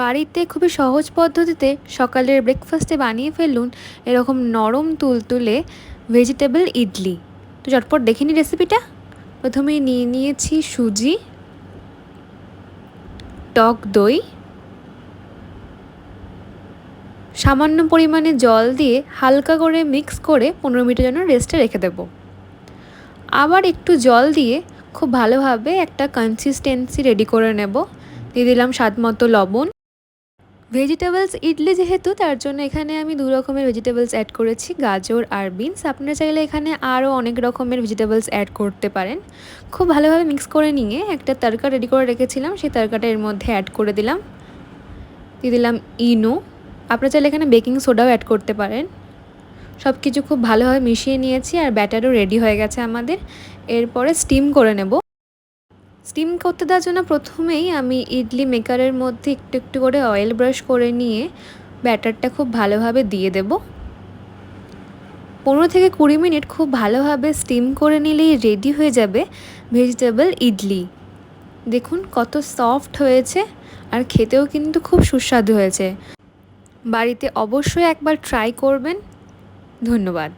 বাড়িতে খুবই সহজ পদ্ধতিতে সকালের ব্রেকফাস্টে বানিয়ে ফেলুন এরকম নরম তুলতুলে ভেজিটেবল ইডলি। তো চটপট দেখে নিই রেসিপিটা প্রথমে নিয়ে নিয়েছি সুজি, টক দই, সামান্য পরিমাণে জল দিয়ে হালকা করে মিক্স করে পনেরো মিনিটের জন্য রেস্টে রেখে দেব। আবার একটু জল দিয়ে খুব ভালোভাবে একটা কনসিস্টেন্সি রেডি করে নেব। দিয়ে দিলাম স্বাদ মতো লবণ। ভেজিটেবলস ইডলি যেহেতু, তার জন্য এখানে আমি দু রকমের ভেজিটেবলস অ্যাড করেছি। গাজর আর বিনস আপনারা চাইলে এখানে আরও অনেক রকমের ভেজিটেবলস অ্যাড করতে পারেন। খুব ভালোভাবে মিক্স করে নিয়ে একটা তরকা রেডি করে রেখেছিলাম। সেই তরকাটা এর মধ্যে অ্যাড করে দিলাম। দিয়ে দিলাম ইনো। আপনারা চাইলে এখানে বেকিং সোডাও অ্যাড করতে পারেন। সব কিছু খুব ভালোভাবে মিশিয়ে নিয়েছি আর ব্যাটারও রেডি হয়ে গেছে আমাদের। এরপরে স্টিম করে নেব। স্টিম করতে দেওয়ার জন্য প্রথমেই আমি ইডলি মেকারের মধ্যে একটু একটু করে অয়েল ব্রাশ করে নিয়ে ব্যাটারটা খুব ভালোভাবে দিয়ে দেব। পনেরো থেকে কুড়ি মিনিট খুব ভালোভাবে স্টিম করে নিলেই রেডি হয়ে যাবে ভেজিটেবল ইডলি। দেখুন কত সফট হয়েছে আর খেতেও কিন্তু খুব সুস্বাদু হয়েছে। বাড়িতে অবশ্যই একবার ট্রাই করবেন। ধন্যবাদ।